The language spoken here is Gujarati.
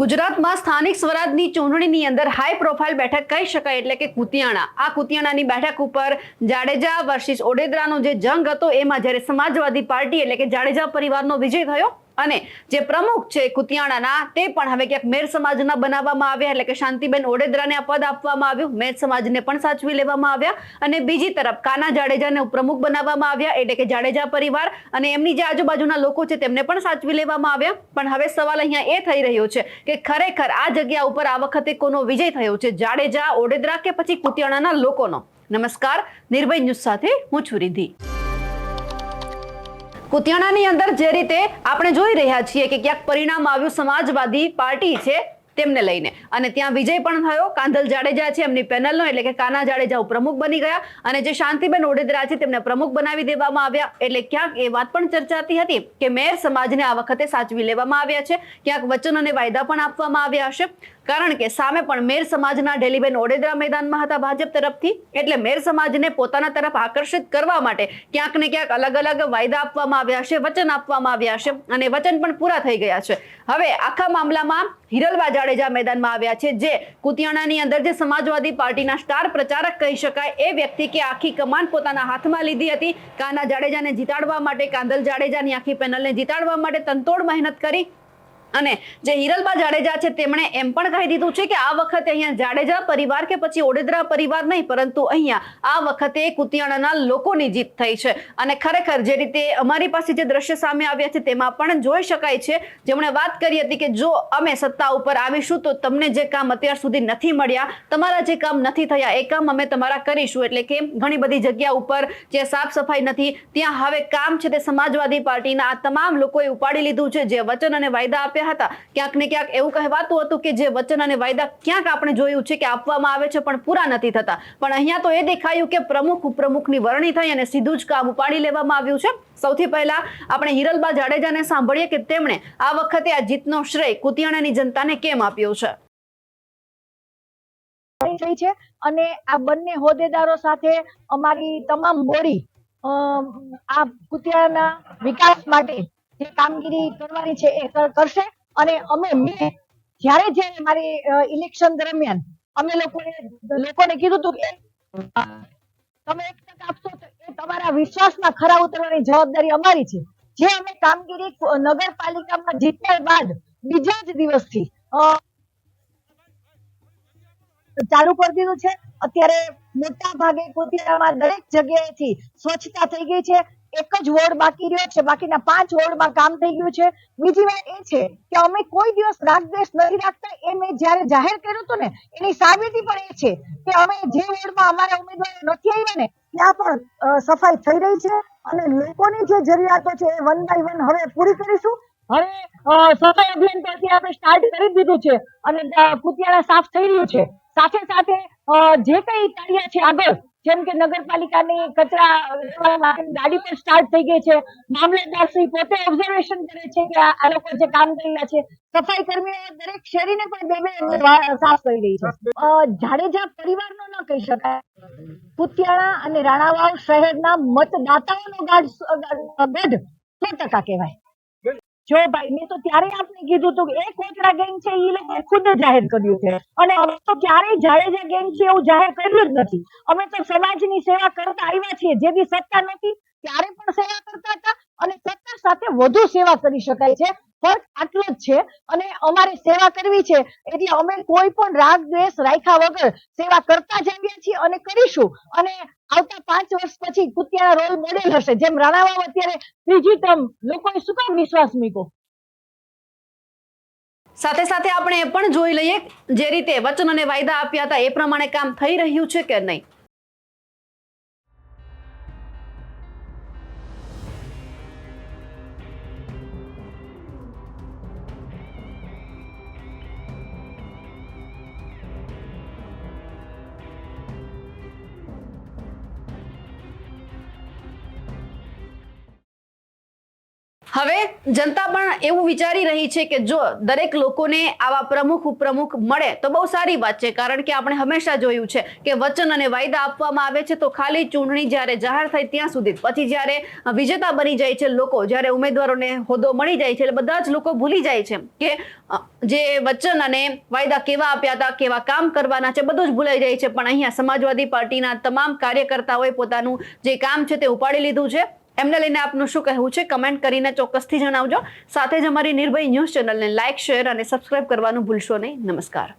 ગુજરાતમાં સ્થાનિક સ્વરાજની ચૂંટણીની અંદર હાઈ પ્રોફાઇલ બેઠક કહી શકાય એટલે કે કુતિયાણા. આ કુતિયાણાની બેઠક ઉપર જાડેજા વર્સિસ ઓડેદરાનો જે જંગ હતો, એમાં જ્યારે સમાજવાદી પાર્ટી એટલે કે જાડેજા પરિવારનો વિજય થયો અને જે પ્રમુખ છે કુતિયાણાના, તે પણ હવે ક્યાંક મેર સમાજના બનાવવામાં આવ્યા, એટલે કે શાંતિબેન ઓડેદરાને આ પદ આપવામાં આવ્યું, મેર સમાજને પણ સાચવી લેવામાં આવ્યા, અને બીજી તરફ કાના જાડેજાને પ્રમુખ બનાવવામાં આવ્યા, એટલે કે જાડેજા પરિવાર, અને એમની જે આજુબાજુના લોકો છે તેમને પણ સાચવી લેવામાં આવ્યા. પણ હવે સવાલ અહીંયા એ થઈ રહ્યો છે કે ખરેખર આ જગ્યા ઉપર આ વખતે કોનો વિજય થયો છે, જાડેજા, ઓડેદરા કે પછી કુતિયાણાના લોકોનો? નમસ્કાર, નિર્ભય ન્યૂઝ સાથે હું છું રિધિ કુતિયાણાની અંદર જે રીતે આપણે જોઈ રહ્યા છીએ કે ક્યાંક પરિણામ આવ્યું, સમાજવાદી પાર્ટી છે તેમને લઈને. અને ત્યાં વિજય પણ થયો, કાંધલ જાડેજા છે એમની પેનલનો, એટલે કે કાના જાડેજા પ્રમુખ બની ગયા. અને જે શાંતિબેન ઓડેદરા છે તેમને પ્રમુખ બનાવી દેવામાં આવ્યા. એટલે ક્યાંક એ વાત પણ ચર્ચાતી હતી કે મેર સમાજને આ વખતે સાચવી લેવામાં આવ્યા છે. ક્યાંક વચન અને વાયદા પણ આપવામાં આવ્યા હશે. કારણ કે સામે પણ મેર સમાજના ડેલીબેન ઓડેદરા મેદાનમાં હતા ભાજપ તરફથી, એટલે મેર સમાજને પોતાના તરફ આકર્ષિત કરવા માટે ક્યાંક ને ક્યાંક અલગ અલગ વાયદા આપવામાં આવ્યા છે, વચન આપવામાં આવ્યા છે અને વચન પણ પૂરા થઈ ગયા છે. હવે આખા મામલામાં હિરલબા જાડેજા મેદાનમાં આવ્યા છે, જે કુતિયાણાની અંદર જે સમાજવાદી પાર્ટીના સ્ટાર પ્રચારક કહી શકાય, એ વ્યક્તિ કે આખી કમાન પોતાના હાથમાં લીધી હતી. કાના જાડેજાને જીતાડવા માટે, કાંદલ જાડેજાની આખી પેનલને જીતાડવા માટે તંતોડ મહેનત કરી અને જે હિરલબા જાડેજા છે, તેમણે એમ પણ કહી દીધું છે કે આ વખતે અહીંયા જાડેજા પરિવાર કે પછી ઓડેદરા પરિવાર નહીં, પરંતુ અહીંયા આ વખતે કુતિયાણાના લોકોની જીત થઈ છે. અને ખરેખર જે રીતે અમારી પાસે જે દ્રશ્ય સામે આવ્યા છે, તેમાં પણ જોઈ શકાય છે. જેમણે વાત કરી હતી કે જો અમે સત્તા ઉપર આવીશું, તો તમને જે કામ અત્યાર સુધી નથી મળ્યા, તમારા જે કામ નથી થયા, એ કામ અમે તમારા કરીશું. એટલે કે ઘણી બધી જગ્યા ઉપર જે સાફ સફાઈ નથી, ત્યાં હવે કામ છે તે સમાજવાદી પાર્ટીના આ તમામ લોકોએ ઉપાડી લીધું છે, જે વચન અને વાયદા આપ્યા હતા. ક્યાંક ને ક્યાંક એવું કહેવાતું હતું કે જે વચન અને વાયદા ક્યાંક આપણે જોયું છે કે આપવામાં આવે છે, પણ પૂરા નથી થતા. પણ અહીંયા તો એ દેખાયું કે પ્રમુખ ઉપપ્રમુખની વરણી થઈ અને સીધું જ કામ ઉપાડી લેવામાં આવ્યું છે. સૌથી પહેલા આપણે હિરલબા જાડેજાને સાંભળીએ કે તેમણે આ વખતે આ જીતનો શ્રેય કુતિયાણાની જનતાને કેમ આપ્યો છે? છે અને આ બંને હોદ્દેદારો સાથે અમારી તમામ બોડી આ કુતિયાના વિકાસ માટે જે કામગીરી કરવાની છે એ કરશે. અને અમે જ્યારે જ્યારે મારી ઇલેક્શન દરમિયાન અમે લોકોએ, લોકોને કીધું હતું કે, તમે એક તક આપશો તો એ તમારા વિશ્વાસમાં ખરા ઉતરવાની જવાબદારી અમારી છે. જે અમે કામગીરી નગરપાલિકામાં જીત્યા બાદ બીજા જ દિવસથી ચાલુ કરી દીધું છે. અત્યારે મોટા ભાગે કોતિયામાં દરેક જગ્યાએથી સ્વચ્છતા થઈ ગઈ છે. એક જ વોર્ડ બાકી રહ્યો છે, બાકીના પાંચ વોર્ડમાં કામ થઈ ગયું છે. બીજી વાત એ છે કે અમે કોઈ દિવસ રાગદ્વેષ નથી રાખતા. એ મેં જ્યારે જાહેર કર્યું હતું ને, એની સાબિતી પણ એ છે કે અમે જે વોર્ડમાં અમારા ઉમેદવારો નથી આવ્યા ને, ત્યાં પણ સફાઈ થઈ રહી છે અને લોકોની જે જરૂરિયાતો છે એ વન બાય વન હવે પૂરી કરીશું. હવે સફાઈ અભિયાન ત્યાંથી આપણે સ્ટાર્ટ કરી દીધું છે અને કુતિયાળા સાફ થઈ રહ્યું છે. સાથે સાથે જે કઈ કાર્ય છે આગળ, જેમ કે નગરપાલિકાની કચરા ગાડી પણ સ્ટાર્ટ થઈ ગઈ છે. મામલતદાર શ્રી પોતે ઓબ્ઝર્વેશન કરે છે કે આ લોકો જે કામ કરી રહ્યા છે, સફાઈ કર્મીઓ દરેક શેરીને પણ બે બે સાફ કરી રહી છે. જાડેજા પરિવારનો ન કહી શકાય. પુતિયાણા અને રાણાવાવ શહેરના મતદાતાઓનો ગાઢ ગઢ સો ટકા કહેવાય. જો ભાઈ, મેં તો ત્યારે આપણે કીધું હતું કે એ કોચરા ગેંગ છે એ લોકો ખુદ જાહેર કર્યું છે. અને અમે તો ક્યારેય જાડેજા ગેંગ છે એવું જાહેર કર્યું જ નથી. અમે તો સમાજની સેવા કરતા આવ્યા છીએ, જે બી સત્તા નથી ત્યારે પણ સેવા કરતા હતા અને સત્તા સાથે વધુ સેવા કરી શકાય છે. ફર્ક આટલો જ છે. અને અમારે સેવા કરવી છે, એટલે અમે કોઈ પણ રાગ દ્વેષ રાખ્યા વગર સેવા કરતા જ આવ્યા છીએ અને કરીશું. અને આવતા પાંચ વર્ષ પછી કુતિયાના રોલ મોડેલ હશે. જેમ રાણાવાવ અત્યારે ત્રીજી ટર્મ લોકોએ શું કામ વિશ્વાસ મૂક્યો? સાથે સાથે આપણે એ પણ જોઈ લઈએ જે રીતે વચન અને વાયદા આપ્યા હતા, એ પ્રમાણે કામ થઈ રહ્યું છે કે નહીં? હવે જનતા પણ એવું વિચારી રહી છે કે જો દરેક લોકોને આવા પ્રમુખ, ઉપપ્રમુખ મળે તો બહુ સારી વાત છે. કારણ કે આપણે હંમેશા જોયું છે કે વચન અને વાયદા આપવામાં આવે છે તો ખાલી ચૂંટણી જ્યારે જાહેર થાય ત્યાં સુધી. પછી જ્યારે વિજેતા બની જાય છે લોકો, જ્યારે ઉમેદવારોને હોદ્દો મળી જાય છે એટલે બધા જ લોકો ભૂલી જાય છે કે જે વચન અને વાયદા કેવા આપ્યા હતા, કેવા કામ કરવાના છે બધું જ ભૂલાઈ જાય છે. પણ અહીંયા સમાજવાદી પાર્ટીના તમામ કાર્યકર્તાઓએ પોતાનું જે કામ છે તે ઉપાડી લીધું છે. એમને લઈને આપનું શું કહેવું છે કમેન્ટ કરીને ચોક્કસથી જણાવજો. સાથે જ અમારી નિર્ભય ન્યૂઝ ચેનલને લાઇક શેર અને સબસ્ક્રાઇબ કરવાનું ભૂલશો નહીં. નમસ્કાર.